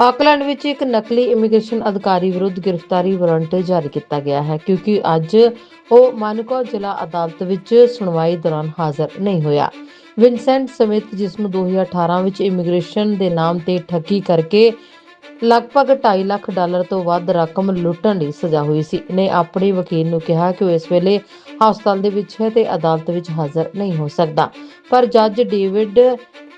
Auckland ਵਿੱਚ ਇੱਕ ਨਕਲੀ ਇਮੀਗ੍ਰੇਸ਼ਨ ਅਧਿਕਾਰੀ ਵਿਰੁੱਧ ਗ੍ਰਿਫਤਾਰੀ ਵਾਰੰਟ ਜਾਰੀ ਕੀਤਾ ਗਿਆ ਹੈ ਕਿਉਂਕਿ ਅੱਜ ਉਹ ਮਾਨਕੋ ਜ਼ਿਲ੍ਹਾ ਅਦਾਲਤ ਵਿੱਚ ਸੁਣਵਾਈ ਦੌਰਾਨ ਹਾਜ਼ਰ ਨਹੀਂ ਹੋਇਆ। ਵਿਨਸੈਂਟ ਸਮਿਤ ਜਿਸ ਨੂੰ 2018 ਵਿੱਚ ਇਮੀਗ੍ਰੇਸ਼ਨ ਦੇ ਨਾਮ ਤੇ ਠੱਗੀ ਕਰਕੇ ਲਗਭਗ 2.5 ਲੱਖ ਡਾਲਰ ਤੋਂ ਵੱਧ ਰਕਮ ਲੁੱਟਣ ਲਈ ਸਜ਼ਾ ਹੋਈ ਸੀ। ਨੇ ਆਪਣੇ ਵਕੀਲ ਨੂੰ ਕਿਹਾ ਕਿ ਉਹ ਇਸ ਵੇਲੇ ਹਸਪਤਾਲ ਦੇ ਵਿੱਚ ਹੈ ਤੇ ਅਦਾਲਤ ਵਿੱਚ ਹਾਜ਼ਰ ਨਹੀਂ ਹੋ ਸਕਦਾ। ਪਰ ਜੱਜ ਡੇਵਿਡ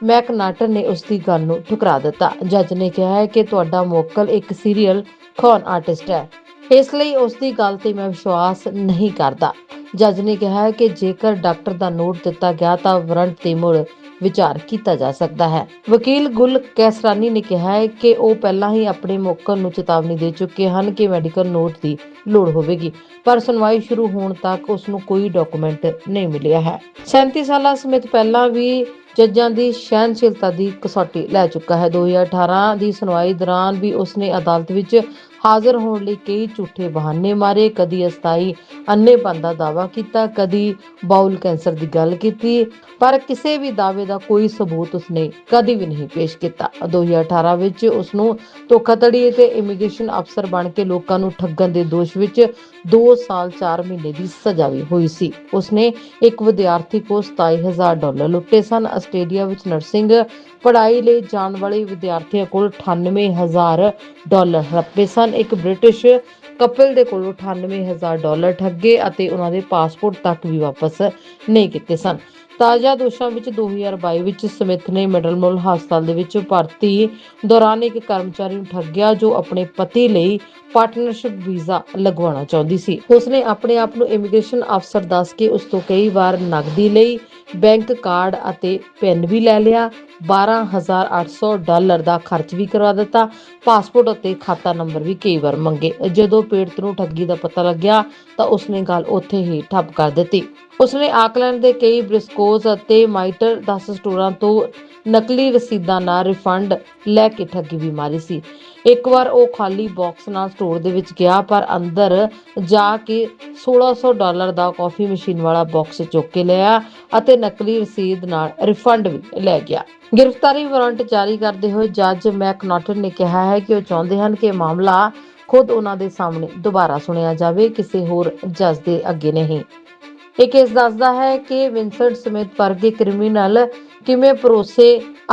ਮੈਕਨਾਟਰ ਨੇ ਉਸ ਦੀ ਗੱਲ ਨੂੰ ਠੁਕਰਾ ਦਿੱਤਾ। ਜੱਜ ਨੇ ਕਿਹਾ ਹੈ ਕਿ ਤੁਹਾਡਾ ਮੁਵੱਕਲ ਇੱਕ ਸੀਰੀਅਲ ਖੌਨ ਆਰਟਿਸਟ ਹੈ। ਇਸ ਲਈ ਉਸ ਦੀ ਗੱਲ ਤੇ ਮੈਂ ਵਿਸ਼ਵਾਸ ਨਹੀਂ ਕਰਦਾ। ਜੱਜ ਨੇ ਕਿਹਾ ਕਿ ਜੇਕਰ ਡਾਕਟਰ ਦਾ ਨੋਟ ਦਿੱਤਾ ਗਿਆ ਤਾਂ ਵਾਰੰਟ ਤੇ ਮੁੜ ਵਿਚਾਰ ਕੀਤਾ ਜਾ ਸਕਦਾ ਹੈ। ਵਕੀਲ ਗੁਲ ਕੈਸਰਾਨੀ ਨੇ ਕਿਹਾ ਹੈ ਕਿ ਉਹ ਪਹਿਲਾਂ ਹੀ ਆਪਣੇ ਮੁਵੱਕਲ ਨੂੰ ਚੇਤਾਵਨੀ ਦੇ ਚੁੱਕੇ ਹਨ ਕਿ ਮੈਡੀਕਲ ਨੋਟ ਦੀ ਲੋੜ ਹੋਵੇਗੀ। ਪਰ ਸੁਣਵਾਈ ਸ਼ੁਰੂ ਹੋਣ ਤੱਕ ਉਸ ਨੂੰ ਕੋਈ ਡਾਕੂਮੈਂਟ ਨਹੀਂ ਮਿਲਿਆ ਹੈ। 37 ਸਾਲਾਂ ਸਮੇਤ ਪਹਿਲਾਂ ਵੀ ਜੱਜਾਂ ਦੀ ਸਹਿਨਸ਼ੀਲਤਾ ਦੀ ਕਸੌਟੀ ਲੈ ਚੁੱਕਾ ਹੈ। 2018 ਦੀ ਸੁਣਵਾਈ ਦੌਰਾਨ ਵੀ ਉਸਨੇ ਅਦਾਲਤ ਵਿੱਚ ਹਾਜ਼ਰ ਹੋਣ ਲਈ ਕਈ ਝੂਠੇ ਬਹਾਨੇ ਮਾਰੇ, ਕਦੀ ਅਸਥਾਈ ਅੰਨ੍ਹੇਪਣ ਦਾ ਦਾਅਵਾ ਕੀਤਾ, ਕਦੀ ਬਾਉਲ ਕੈਂਸਰ ਦੀ ਗੱਲ ਕੀਤੀ, ਪਰ ਕਿਸੇ ਵੀ ਦਾਅਵੇ ਦਾ ਕੋਈ ਸਬੂਤ ਉਸਨੇ ਕਦੀ ਵੀ ਨਹੀਂ ਪੇਸ਼ ਕੀਤਾ। 2018 ਵਿੱਚ ਉਸਨੂੰ ਧੋਖਾਧੜੀ ਤੇ ਇਮੀਗ੍ਰੇਸ਼ਨ ਅਫਸਰ ਬਣ ਕੇ ਲੋਕਾਂ ਨੂੰ ਠੱਗਣ ਦੇ ਦੋਸ਼ ਵਿੱਚ 2 ਸਾਲ 4 ਮਹੀਨੇ ਦੀ ਸਜ਼ਾ ਵੀ ਹੋਈ ਸੀ। ਉਸਨੇ ਇੱਕ ਵਿਦਿਆਰਥੀ ਕੋਲ 27000 ਡਾਲਰ ਲੁੱਟੇ ਸਨ। ਆਸਟ੍ਰੇਲੀਆ ਵਿੱਚ ਨਰਸਿੰਗ ਪੜ੍ਹਾਈ ਲਈ ਜਾਣ ਵਾਲੇ ਵਿਦਿਆਰਥੀਆਂ ਕੋਲ 98000 ਡਾਲਰ ਹੜੱਪੇ ਸਨ। ਇੱਕ ਬ੍ਰਿਟਿਸ਼ ਕਪਲ ਦੇ ਕੋਲੋਂ 98000 ਡਾਲਰ ਠੱਗੇ ਅਤੇ ਉਹਨਾਂ ਦੇ ਪਾਸਪੋਰਟ ਤੱਕ ਵੀ ਵਾਪਸ ਨਹੀਂ ਕੀਤੇ ਸਨ। ਤਾਜ਼ਾ ਦੋਸ਼ਾਂ ਵਿੱਚ 2022 ਵਿੱਚ ਸਮਿਥ ਨੇ ਮਿਡਲਮੋਲ ਹਸਪਤਾਲ ਦੇ ਵਿੱਚ ਭਰਤੀ ਦੌਰਾਨ ਇੱਕ ਕਰਮਚਾਰੀ ਨੂੰ ਠੱਗਿਆ ਜੋ ਆਪਣੇ ਪਤੀ ਲਈ ਪਾਰਟਨਰਸ਼ਿਪ ਵੀਜ਼ਾ ਲਗਵਾਉਣਾ ਚਾਹੁੰਦੀ ਸੀ। ਉਸਨੇ ਆਪਣੇ ਆਪ ਨੂੰ ਇਮੀਗ੍ਰੇਸ਼ਨ ਅਫਸਰ ਦੱਸ ਕੇ ਉਸ ਤੋਂ ਕਈ ਵਾਰ ਨਕਦੀ ਲਈ ਬੈਂਕ ਕਾਰਡ ਅਤੇ ਪੈਨ ਵੀ ਲੈ ਲਿਆ। 12800 ਡਾਲਰ ਦਾ ਖਰਚ ਵੀ ਕਰਵਾ ਦਿੱਤਾ। ਪਾਸਪੋਰਟ ਅਤੇ ਖਾਤਾ ਨੰਬਰ ਵੀ ਕਈ ਵਾਰ ਮੰਗੇ। ਜਦੋਂ ਪੀੜਤ ਨੂੰ ਠੱਗੀ ਦਾ ਪਤਾ ਲੱਗਿਆ ਤਾਂ ਉਸਨੇ ਗੱਲ ਉੱਥੇ ਹੀ ਠੱਪ ਕਰ ਦਿੱਤੀ। ਉਸਨੇ ਆਕਲੈਂਡ ਦੇ ਕਈ ਬ੍ਰਿਸਕੋਜ਼ ਅਤੇ ਮਾਈਟਰ 10 ਸਟੋਰਾਂ ਤੋਂ ਨਕਲੀ ਰਸੀਦਾਂ ਨਾਲ ਰਿਫੰਡ ਲੈ ਕੇ ਠੱਗੀ ਵੀ ਮਾਰੀ ਸੀ। ਇੱਕ ਵਾਰ ਉਹ ਖਾਲੀ ਬਾਕਸ ਨਾਲ ਸਟੋਰ ਦੇ ਵਿੱਚ ਗਿਆ, ਪਰ ਅੰਦਰ ਜਾ ਕੇ 1600 ਡਾਲਰ ਦਾ ਕਾਫੀ ਮਸ਼ੀਨ ਵਾਲਾ ਬਾਕਸ ਚੁੱਕ ਕੇ ਲਿਆ ਅਤੇ ਨਕਲੀ ਰਸੀਦ ਨਾਲ ਰਿਫੰਡ ਵੀ ਲੈ ਗਿਆ। ਗ੍ਰਿਫਤਾਰੀ ਵਾਰੰਟ ਜਾਰੀ ਕਰਦੇ ਹੋਏ ਜੱਜ ਮੈਕਨਾਟਨ ਨੇ ਕਿਹਾ ਹੈ ਕਿ ਉਹ ਚਾਹੁੰਦੇ ਹਨ ਕਿ ਮਾਮਲਾ ਖੁਦ ਉਹਨਾਂ ਦੇ ਸਾਹਮਣੇ ਦੁਬਾਰਾ ਸੁਣਿਆ ਜਾਵੇ, ਕਿਸੇ ਹੋਰ ਜੱਜ ਦੇ ਅੱਗੇ ਨਹੀਂ। ਇਹ ਕੇਸ ਦੱਸਦਾ ਹੈ ਕਿ ਵਿੰਸੈਂਟ ਸਮਿਥ ਵਰਗੇ ਕ੍ਰਿਮੀਨਲ ਕਿਵੇਂ ਭਰੋਸੇ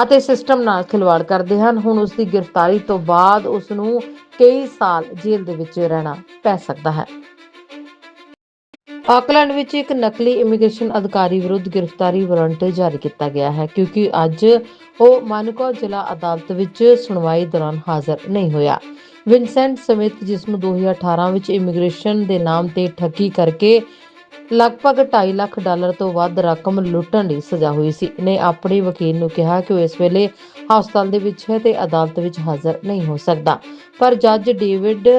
ਅਤੇ ਸਿਸਟਮ ਨਾਲ ਖਿਲਵਾੜ ਕਰਦੇ ਹਨ? ਹੁਣ ਉਸ ਦੀ ਗ੍ਰਿਫਤਾਰੀ ਤੋਂ ਬਾਅਦ ਉਸ ਨੂੰ ਕਈ ਸਾਲ ਜੇਲ੍ਹ ਦੇ ਵਿੱਚ ਰਹਿਣਾ ਪੈ ਸਕਦਾ ਹੈ। ਆਕਲੈਂਡ ਵਿੱਚ ਇੱਕ ਨਕਲੀ ਇਮੀਗ੍ਰੇਸ਼ਨ ਅਧਿਕਾਰੀ ਵਿਰੁੱਧ ਗ੍ਰਿਫਤਾਰੀ ਵਾਰੰਟ ਜਾਰੀ ਕੀਤਾ ਗਿਆ ਹੈ ਕਿਉਂਕਿ ਅੱਜ ਉਹ ਮਾਨਕੋ ਜ਼ਿਲ੍ਹਾ ਅਦਾਲਤ ਵਿੱਚ ਸੁਣਵਾਈ ਦੌਰਾਨ ਹਾਜ਼ਰ ਨਹੀਂ ਹੋਇਆ। ਵਿਨਸੈਂਟ ਸਮਿਥ ਜਿਸ ਨੂੰ 2018 ਵਿੱਚ ਇਮੀਗ੍ਰੇਸ਼ਨ ਦੇ ਨਾਮ ਤੇ ਠੱਗੀ ਕਰਕੇ ਲਗਭਗ 2.5 ਲੱਖ ਡਾਲਰ ਤੋਂ ਵੱਧ ਰਕਮ ਲੁੱਟਣ ਲਈ ਸਜ਼ਾ ਹੋਈ ਸੀ। ਨੇ ਆਪਣੇ ਵਕੀਲ ਨੂੰ ਕਿਹਾ ਕਿ ਉਹ ਇਸ ਵੇਲੇ ਹਸਪਤਾਲ ਦੇ ਵਿੱਚ ਹੈ ਤੇ ਅਦਾਲਤ ਵਿੱਚ ਹਾਜ਼ਰ ਨਹੀਂ ਹੋ ਸਕਦਾ। ਪਰ ਜੱਜ ਡੇਵਿਡ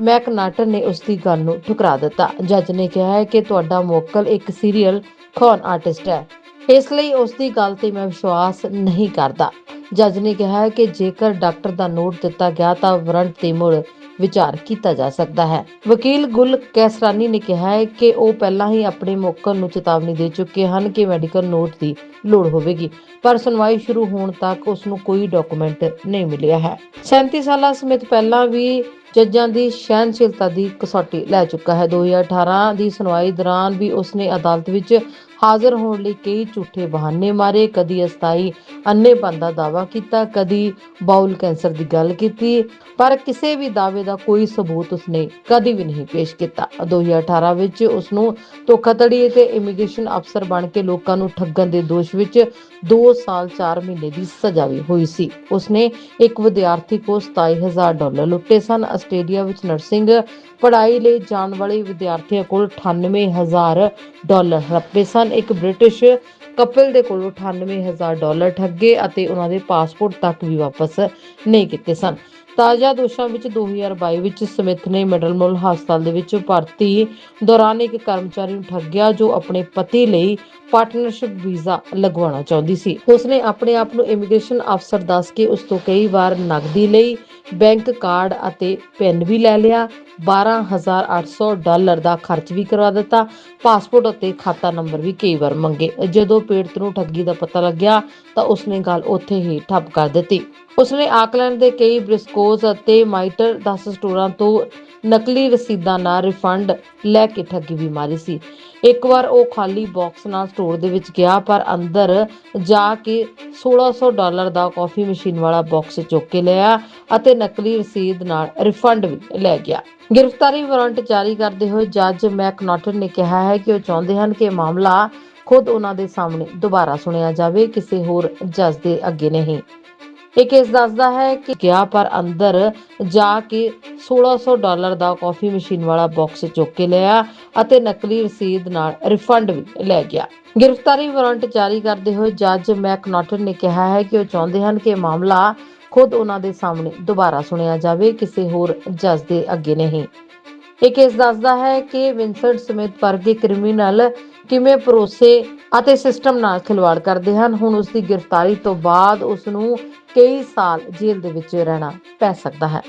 ਮੈਕਨਾਟਰ ਨੇ ਉਸ ਦੀ ਗੱਲ ਨੂੰ ਠੁਕਰਾ ਦਿੱਤਾ। ਜੱਜ ਨੇ ਕਿਹਾ ਹੈ ਕਿ ਤੁਹਾਡਾ ਮੁਵੱਕਲ ਇੱਕ ਸੀਰੀਅਲ ਖੌਨ ਆਰਟਿਸਟ ਹੈ। ਇਸ ਲਈ ਉਸ ਦੀ ਗੱਲ ਤੇ ਮੈਂ ਵਿਸ਼ਵਾਸ ਨਹੀਂ ਕਰਦਾ। ਜੱਜ ਨੇ ਕਿਹਾ ਕਿ ਜੇਕਰ ਡਾਕਟਰ ਦਾ ਨੋਟ ਦਿੱਤਾ ਗਿਆ ਤਾਂ ਵਾਰੰਟ ਤੇ ਮੁੜ ਵਿਚਾਰ ਕੀਤਾ ਜਾ ਸਕਦਾ ਹੈ। ਵਕੀਲ ਗੁਲ ਕੈਸਰਾਨੀ ਨੇ ਕਿਹਾ ਹੈ ਕਿ ਉਹ ਪਹਿਲਾਂ ਹੀ ਆਪਣੇ ਮੁਵੱਕਲ ਨੂੰ ਚੇਤਾਵਨੀ ਦੇ ਚੁੱਕੇ ਹਨ ਕਿ ਮੈਡੀਕਲ ਨੋਟ ਦੀ ਲੋੜ ਹੋਵੇਗੀ, ਪਰ ਸੁਣਵਾਈ ਸ਼ੁਰੂ ਹੋਣ ਤੱਕ ਉਸ ਨੂੰ ਕੋਈ ਡਾਕੂਮੈਂਟ ਨਹੀਂ ਮਿਲਿਆ ਹੈ। 37 ਸਾਲਾਂ ਸਮੇਤ ਪਹਿਲਾਂ ਵੀ ਜੱਜਾਂ ਦੀ ਸਹਿਨਸ਼ੀਲਤਾ ਦੀ ਕਸੌਟੀ ਲੈ ਚੁੱਕਾ ਹੈ। 2018 ਦੀ ਸੁਣਵਾਈ ਦੌਰਾਨ ਵੀ ਉਸਨੇ ਅਦਾਲਤ ਵਿੱਚ ਹਾਜ਼ਰ ਹੋਣ ਲਈ ਕਈ ਝੂਠੇ ਬਹਾਨੇ ਮਾਰੇ, ਕਦੀ ਅਸਥਾਈ ਅੰਨ੍ਹੇਪਣ ਦਾ ਦਾਅਵਾ ਕੀਤਾ, ਕਦੀ ਬਾਉਲ ਕੈਂਸਰ ਦੀ ਗੱਲ ਕੀਤੀ, ਪਰ ਕਿਸੇ ਵੀ ਦਾਅਵੇ ਦਾ ਕੋਈ ਸਬੂਤ ਉਸਨੇ ਕਦੀ ਵੀ ਨਹੀਂ ਪੇਸ਼ ਕੀਤਾ। 2018 ਵਿੱਚ ਉਸਨੂੰ ਧੋਖਾਧੜੀ ਤੇ ਇਮੀਗ੍ਰੇਸ਼ਨ ਅਫਸਰ ਬਣ ਕੇ ਲੋਕਾਂ ਨੂੰ ਠੱਗਣ ਦੇ ਦੋਸ਼ ਵਿੱਚ 2 ਸਾਲ 4 ਮਹੀਨੇ ਦੀ ਸਜ਼ਾ ਵੀ ਹੋਈ ਸੀ। ਉਸਨੇ ਇੱਕ ਵਿਦਿਆਰਥੀ ਕੋਲ 27000 ਡਾਲਰ ਲੁੱਟੇ ਸਨ। ਆਸਟ੍ਰੇਲੀਆ ਵਿੱਚ ਨਰਸਿੰਗ ਪੜ੍ਹਾਈ ਲਈ ਜਾਣ ਵਾਲੇ ਵਿਦਿਆਰਥੀਆਂ ਕੋਲ 98000 ਡਾਲਰ ਹੜੱਪੇ ਸਨ। ਇੱਕ ਬ੍ਰਿਟਿਸ਼ ਕਪਲ ਦੇ ਕੋਲੋਂ 98000 ਡਾਲਰ ਠੱਗੇ ਅਤੇ ਉਹਨਾਂ ਦੇ ਪਾਸਪੋਰਟ ਤੱਕ ਵੀ ਵਾਪਸ ਨਹੀਂ ਕੀਤੇ ਸਨ। ਤਾਜ਼ਾ ਦੋਸ਼ਾਂ ਵਿੱਚ 2022 ਵਿੱਚ ਸਮਿਥ ਨੇ ਮਿਡਲਮੋਲ ਹਸਪਤਾਲ ਦੇ ਵਿੱਚ ਭਰਤੀ ਦੌਰਾਨ ਇੱਕ ਕਰਮਚਾਰੀ ਨੂੰ ਠੱਗਿਆ ਜੋ ਆਪਣੇ ਪਤੀ ਲਈ ਪਾਰਟਨਰਸ਼ਿਪ ਵੀਜ਼ਾ ਲਗਵਾਉਣਾ ਚਾਹੁੰਦੀ ਸੀ। ਉਸਨੇ ਆਪਣੇ ਆਪ ਨੂੰ ਇਮੀਗ੍ਰੇਸ਼ਨ ਅਫਸਰ ਦੱਸ ਕੇ ਉਸ ਤੋਂ ਕਈ ਵਾਰ ਨਕਦੀ ਲਈ ਬੈਂਕ ਕਾਰਡ ਅਤੇ ਪੈਨ ਵੀ ਲੈ ਲਿਆ। 12800 ਡਾਲਰ ਦਾ ਖਰਚ ਵੀ ਕਰਵਾ ਦਿੱਤਾ। ਪਾਸਪੋਰਟ ਅਤੇ ਖਾਤਾ ਨੰਬਰ ਵੀ ਕਈ ਵਾਰ ਮੰਗੇ। ਜਦੋਂ ਪੀੜਤ ਨੂੰ ਠੱਗੀ ਦਾ ਪਤਾ ਲੱਗਿਆ ਤਾਂ ਉਸਨੇ ਗੱਲ ਉੱਥੇ ਹੀ ਠੱਪ ਕਰ ਦਿੱਤੀ। ਉਸਨੇ ਆਕਲੈਂਡ ਦੇ ਕਈ ਬ੍ਰਿਸਕੋਜ਼ ਅਤੇ ਮਾਈਟਰ 10 ਸਟੋਰਾਂ ਤੋਂ ਨਕਲੀ ਰਸੀਦਾਂ ਨਾਲ ਰਿਫੰਡ ਲੈ ਕੇ ਠੱਗੀ ਵੀ ਮਾਰੀ ਸੀ। ਇੱਕ ਵਾਰ ਉਹ ਖਾਲੀ ਬਾਕਸ ਨਾਲ ਸਟੋਰ ਦੇ ਵਿੱਚ ਗਿਆ, ਪਰ ਅੰਦਰ ਜਾ ਕੇ 1600 ਡਾਲਰ ਦਾ ਕਾਫੀ ਮਸ਼ੀਨ ਵਾਲਾ ਬਾਕਸ ਚੁੱਕ ਕੇ ਲਿਆ ਅਤੇ ਨਕਲੀ ਰਸੀਦ ਨਾਲ ਰਿਫੰਡ ਵੀ ਲੈ ਗਿਆ। ਗ੍ਰਿਫਤਾਰੀ ਵਾਰੰਟ ਜਾਰੀ ਕਰਦੇ ਹੋਏ ਜੱਜ ਮੈਕਨੋਟਨ ਨੇ ਕਿਹਾ ਹੈ ਕਿ ਉਹ ਚਾਹੁੰਦੇ ਹਨ ਕਿ ਮਾਮਲਾ ਖੁਦ ਉਹਨਾਂ ਦੇ ਸਾਹਮਣੇ ਦੁਬਾਰਾ ਸੁਣਿਆ ਜਾਵੇ, ਕਿਸੇ ਹੋਰ ਜੱਜ ਦੇ ਅੱਗੇ ਨਹੀਂ। ਇਹ ਕੇਸ ਦੱਸਦਾ ਹੈ ਕਿ ਗਿਆ ਪਰ ਅੰਦਰ ਜਾ ਕੇ 1600 ਡਾਲਰ ਦਾ ਕਾਫੀ ਮਸ਼ੀਨ ਵਾਲਾ ਬਾਕਸ ਚੁੱਕ ਕੇ ਲਿਆ ਅਤੇ ਨਕਲੀ ਰਸੀਦ ਨਾਲ ਰਿਫੰਡ ਵੀ ਲੈ ਗਿਆ। ਗ੍ਰਿਫਤਾਰੀ ਵਾਰੰਟ ਜਾਰੀ ਕਰਦੇ ਹੋਏ ਜੱਜ ਮੈਕਨੋਟਨ ਨੇ ਕਿਹਾ ਹੈ ਕਿ ਉਹ ਚਾਹੁੰਦੇ ਹਨ ਕਿ ਮਾਮਲਾ ਖੁਦ ਉਹਨਾਂ ਦੇ ਸਾਹਮਣੇ ਦੁਬਾਰਾ ਸੁਣਿਆ ਜਾਵੇ, ਕਿਸੇ ਹੋਰ ਜੱਜ ਦੇ ਅੱਗੇ ਨਹੀਂ। ਇਹ ਕੇਸ ਦੱਸਦਾ ਹੈ ਕਿ ਵਿੰਸੈਂਟ ਸਮਿਥ ਵਰਗੇ ਕ੍ਰਿਮੀਨਲ ਕਿਵੇਂ ਭਰੋਸੇ ਅਤੇ ਸਿਸਟਮ ਨਾਲ ਖਿਲਵਾੜ ਕਰਦੇ ਹਨ? ਹੁਣ ਉਸ ਦੀ ਗ੍ਰਿਫਤਾਰੀ ਤੋਂ ਬਾਅਦ ਉਸ ਨੂੰ ਕਈ ਸਾਲ ਜੇਲ੍ਹ ਦੇ ਵਿੱਚ ਰਹਿਣਾ ਪੈ ਸਕਦਾ ਹੈ।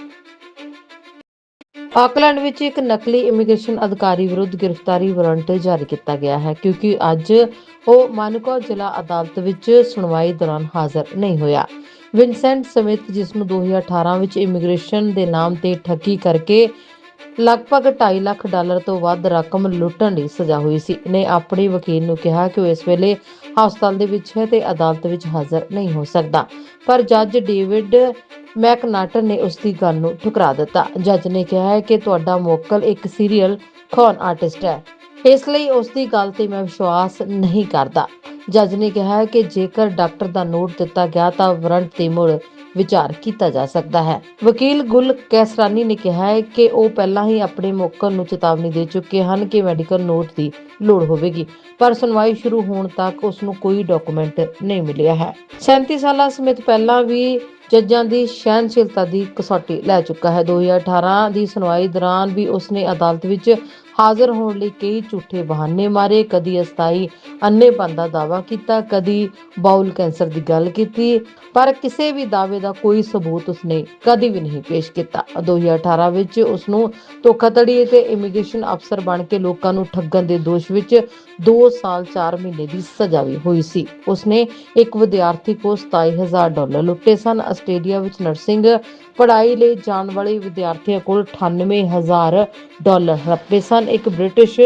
ਆਕਲੈਂਡ ਵਿੱਚ ਇੱਕ ਨਕਲੀ ਇਮੀਗ੍ਰੇਸ਼ਨ ਅਧਿਕਾਰੀ ਵਿਰੁੱਧ ਗ੍ਰਿਫਤਾਰੀ ਵਾਰੰਟ ਜਾਰੀ ਕੀਤਾ ਗਿਆ ਹੈ ਕਿਉਂਕਿ ਅੱਜ ਉਹ ਮਾਨਕੋ ਜ਼ਿਲ੍ਹਾ ਅਦਾਲਤ ਵਿੱਚ ਸੁਣਵਾਈ ਦੌਰਾਨ ਹਾਜ਼ਰ ਨਹੀਂ ਹੋਇਆ। ਵਿੰਸੈਂਟ ਸਮਿਥ ਜਿਸ ਨੂੰ 2018 ਵਿੱਚ ਇਮੀਗ੍ਰੇਸ਼ਨ ਦੇ ਨਾਮ ਤੇ ਠੱਗੀ ਕਰਕੇ ਲਗਭਗ 2.5 ਲੱਖ ਡਾਲਰ ਤੋਂ ਵੱਧ ਰਕਮ ਲੁੱਟਣ ਦੀ ਸਜ਼ਾ ਹੋਈ ਸੀ। ਨੇ ਆਪਣੇ ਵਕੀਲ ਨੂੰ ਕਿਹਾ ਕਿ ਉਹ ਇਸ ਵੇਲੇ ਹਸਪਤਾਲ ਦੇ ਵਿੱਚ ਹੈ ਤੇ ਅਦਾਲਤ ਵਿੱਚ ਹਾਜ਼ਰ ਨਹੀਂ ਹੋ ਸਕਦਾ। ਪਰ ਜੱਜ ਡੇਵਿਡ ਮੈਕਨਾਟਨ ਨੇ ਉਸ ਦੀ ਗੱਲ ਨੂੰ ਠੁਕਰਾ ਦਿੱਤਾ। ਜੱਜ ਨੇ ਕਿਹਾ ਹੈ ਕਿ ਤੁਹਾਡਾ ਮੁਵੱਕਲ ਇੱਕ ਸੀਰੀਅਲ ਖੌਨ ਆਰਟਿਸਟ ਹੈ। ਇਸ ਲਈ ਉਸ ਦੀ ਗੱਲ ਤੇ ਮੈਂ ਵਿਸ਼ਵਾਸ ਨਹੀਂ ਕਰਦਾ। ਜੱਜ ਨੇ ਕਿਹਾ ਕਿ ਜੇਕਰ ਡਾਕਟਰ ਦਾ ਨੋਟ ਦਿੱਤਾ ਗਿਆ ਤਾਂ ਵਾਰੰਟ ਤੇ ਮੁੜ ਵਿਚਾਰ ਕੀਤਾ ਜਾ ਸਕਦਾ ਹੈ। ਵਕੀਲ ਗੁਲ ਕੈਸਰਾਨੀ ਨੇ ਕਿਹਾ ਹੈ ਕਿ ਉਹ ਪਹਿਲਾਂ ਹੀ ਆਪਣੇ ਮੁਵੱਕਲ ਨੂੰ ਚੇਤਾਵਨੀ ਦੇ ਚੁੱਕੇ ਹਨ ਕਿ ਮੈਡੀਕਲ ਨੋਟ ਦੀ ਲੋੜ ਹੋਵੇਗੀ, ਪਰ ਸੁਣਵਾਈ ਸ਼ੁਰੂ ਹੋਣ ਤੱਕ ਉਸ ਨੂੰ ਕੋਈ ਡਾਕੂਮੈਂਟ ਨਹੀਂ ਮਿਲਿਆ ਹੈ। 37 ਸਾਲਾਂ ਸਮੇਤ ਪਹਿਲਾਂ ਵੀ ਜੱਜਾਂ ਦੀ ਸਹਿਨਸ਼ੀਲਤਾ ਦੀ ਕਸੌਟੀ ਲੈ ਚੁੱਕਾ ਹੈ। 2018 ਦੀ ਸੁਣਵਾਈ ਦੌਰਾਨ ਵੀ ਉਸਨੇ ਅਦਾਲਤ ਵਿੱਚ ਹਾਜ਼ਰ ਹੋਣ ਲਈ ਕਈ ਝੂਠੇ ਬਹਾਨੇ ਮਾਰੇ, ਕਦੀ ਅਸਥਾਈ ਅੰਨੇਪਨ ਦਾ ਦਾਅਵਾ ਕੀਤਾ, ਕਦੀ ਬਾਉਲ ਕੈਂਸਰ ਦੀ ਗੱਲ ਕੀਤੀ, ਪਰ ਕਿਸੇ ਵੀ ਦਾਅਵੇ ਦਾ ਕੋਈ ਸਬੂਤ ਉਸਨੇ ਕਦੀ ਵੀ ਨਹੀਂ ਪੇਸ਼ ਕੀਤਾ। 2018 ਵਿੱਚ ਉਸ ਨੂੰ ਧੋਖਾਧੜੀ ਤੇ ਇਮੀਗ੍ਰੇਸ਼ਨ ਅਫਸਰ ਬਣ ਕੇ ਲੋਕਾਂ ਨੂੰ ਠੱਗਣ ਦੇ ਦੋਸ਼ ਵਿੱਚ 2 ਸਾਲ 4 ਮਹੀਨੇ ਦੀ ਸਜ਼ਾ ਵੀ ਹੋਈ ਸੀ। ਉਸਨੇ ਇੱਕ ਵਿਦਿਆਰਥੀ ਕੋਲ 27000 ਡਾਲਰ ਲੁੱਟੇ ਸਨ। ਆਸਟ੍ਰੇਲੀਆ ਵਿੱਚ ਨਰਸਿੰਗ ਪੜ੍ਹਾਈ ਲਈ ਜਾਣ ਵਾਲੇ ਵਿਦਿਆਰਥੀਆਂ ਕੋਲ 98000 ਡਾਲਰ ਹੜੱਪੇ ਸਨ। ਇੱਕ ਬ੍ਰਿਟਿਸ਼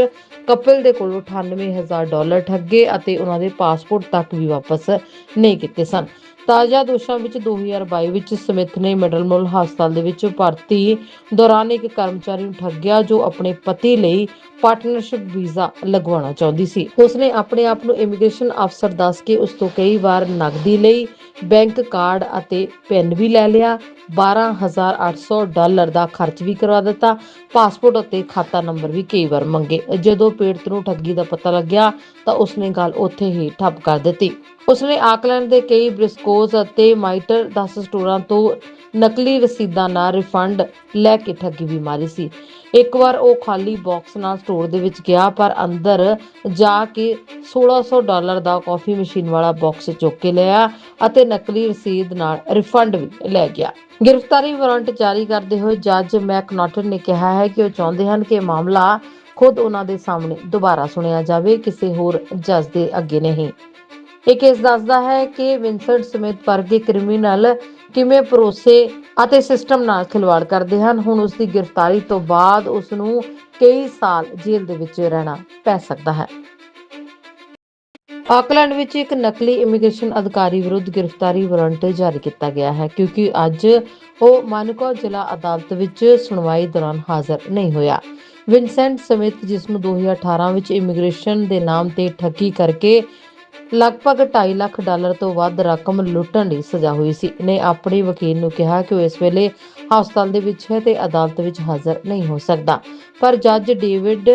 ਕਪਲ ਦੇ ਕੋਲੋਂ 98000 ਡਾਲਰ ਠੱਗੇ ਅਤੇ ਉਹਨਾਂ ਦੇ ਪਾਸਪੋਰਟ ਤੱਕ ਵੀ ਵਾਪਸ ਨਹੀਂ ਕੀਤੇ ਸਨ। ਤਾਜ਼ਾ ਦੋਸ਼ਾਂ ਵਿੱਚ 2022 ਵਿੱਚ ਸਮਿਥ ਨੇ ਮਿਡਲਮੋਲ ਹਸਪਤਾਲ ਦੇ ਵਿੱਚ ਭਰਤੀ ਦੌਰਾਨ ਇੱਕ ਕਰਮਚਾਰੀ ਨੂੰ ਠੱਗਿਆ ਜੋ ਆਪਣੇ ਪਤੀ ਲਈ ਪਾਰਟਨਰਸ਼ਿਪ ਵੀਜ਼ਾ ਲਗਵਾਉਣਾ ਚਾਹੁੰਦੀ ਸੀ। ਉਸਨੇ ਆਪਣੇ ਆਪ ਨੂੰ ਇਮੀਗ੍ਰੇਸ਼ਨ ਅਫਸਰ ਦੱਸ ਕੇ ਉਸ ਤੋਂ ਕਈ ਵਾਰ ਨਕਦੀ ਲਈ ਬੈਂਕ ਕਾਰਡ ਅਤੇ ਪੈਨ ਵੀ ਲੈ ਲਿਆ। 12800 ਡਾਲਰ ਦਾ ਖਰਚ ਵੀ ਕਰਵਾ ਦਿੱਤਾ। ਪਾਸਪੋਰਟ ਅਤੇ ਖਾਤਾ ਨੰਬਰ ਵੀ ਕਈ ਵਾਰ ਮੰਗੇ। ਜਦੋਂ ਪੀੜਤ ਨੂੰ ਠੱਗੀ ਦਾ ਪਤਾ ਲੱਗਿਆ ਤਾਂ ਉਸਨੇ ਗੱਲ ਉੱਥੇ ਹੀ ਠੱਪ ਕਰ ਦਿੱਤੀ। ਉਸਨੇ ਆਕਲੈਂਡ ਦੇ ਕਈ ਬ੍ਰਿਸਕੋਜ਼ ਅਤੇ ਮਾਈਟਰ 10 ਸਟੋਰਾਂ ਤੋਂ ਨਕਲੀ ਰਸੀਦਾਂ ਨਾਲ ਰਿਫੰਡ ਲੈ ਕੇ ਠੱਗੀ ਵੀ ਮਾਰੀ ਸੀ। ਇੱਕ ਵਾਰ ਉਹ ਖਾਲੀ ਬਾਕਸ ਨਾਲ ਸਟੋਰ ਦੇ ਵਿੱਚ ਗਿਆ, ਪਰ ਅੰਦਰ ਜਾ ਕੇ 1600 ਡਾਲਰ ਦਾ ਕਾਫੀ ਮਸ਼ੀਨ ਵਾਲਾ ਬਾਕਸ ਚੁੱਕ ਕੇ ਲਿਆ ਅਤੇ ਨਕਲੀ ਰਸੀਦ ਨਾਲ ਰਿਫੰਡ ਵੀ ਲੈ ਗਿਆ। ਗ੍ਰਿਫਤਾਰੀ ਵਾਰੰਟ ਜਾਰੀ ਕਰਦੇ ਹੋਏ ਜੱਜ ਮੈਕਨੋਟਨ ਨੇ ਕਿਹਾ ਹੈ ਕਿ ਉਹ ਚਾਹੁੰਦੇ ਹਨ ਕਿ ਮਾਮਲਾ ਖੁਦ ਉਹਨਾਂ ਦੇ ਸਾਹਮਣੇ ਦੁਬਾਰਾ ਸੁਣਿਆ ਜਾਵੇ, ਕਿਸੇ ਹੋਰ ਜੱਜ ਦੇ ਅੱਗੇ ਨਹੀਂ। ਇਹ ਕੇਸ ਦੱਸਦਾ ਹੈ ਕਿ ਵਿੰਸੈਂਟ ਸਮਿਥ ਵਰਗੇ ਕ੍ਰਿਮੀਨਲ ਕਿਵੇਂ ਭਰੋਸੇ ਅਤੇ ਸਿਸਟਮ ਨਾਲ ਖਿਲਵਾੜ ਕਰਦੇ ਹਨ। ਹੁਣ ਉਸ ਦੀ ਗ੍ਰਿਫਤਾਰੀ ਤੋਂ ਬਾਅਦ ਉਸ ਨੂੰ ਕਈ ਸਾਲ ਜੇਲ੍ਹ ਦੇ ਵਿੱਚ ਰਹਿਣਾ ਪੈ ਸਕਦਾ ਹੈ। ਆਕਲੈਂਡ ਵਿੱਚ ਇੱਕ ਨਕਲੀ ਇਮੀਗ੍ਰੇਸ਼ਨ ਅਧਿਕਾਰੀ ਵਿਰੁੱਧ ਗ੍ਰਿਫਤਾਰੀ ਵਾਰੰਟ ਜਾਰੀ ਕੀਤਾ ਗਿਆ ਹੈ ਕਿਉਂਕਿ ਅੱਜ ਉਹ ਮਾਨਕੋ ਜ਼ਿਲ੍ਹਾ ਅਦਾਲਤ ਵਿੱਚ ਸੁਣਵਾਈ ਦੌਰਾਨ ਹਾਜ਼ਰ ਨਹੀਂ ਹੋਇਆ। ਵਿੰਸੈਂਟ ਸਮਿਥ ਜਿਸ ਨੂੰ 2018 ਵਿੱਚ ਇਮੀਗ੍ਰੇਸ਼ਨ ਦੇ ਨਾਮ ਤੇ ਠੱਗੀ ਕਰਕੇ ਲਗਭਗ 2.5 ਲੱਖ ਡਾਲਰ ਤੋਂ ਵੱਧ ਰਕਮ ਲੁੱਟਣ ਦੀ ਸਜ਼ਾ ਹੋਈ ਸੀ, ਨੇ ਆਪਣੇ ਵਕੀਲ ਨੂੰ ਕਿਹਾ ਕਿ ਉਹ ਇਸ ਵੇਲੇ ਹਸਪਤਾਲ ਦੇ ਵਿੱਚ ਹੈ ਤੇ ਅਦਾਲਤ ਵਿੱਚ ਹਾਜ਼ਰ ਨਹੀਂ ਹੋ ਸਕਦਾ। ਪਰ ਜੱਜ ਡੇਵਿਡ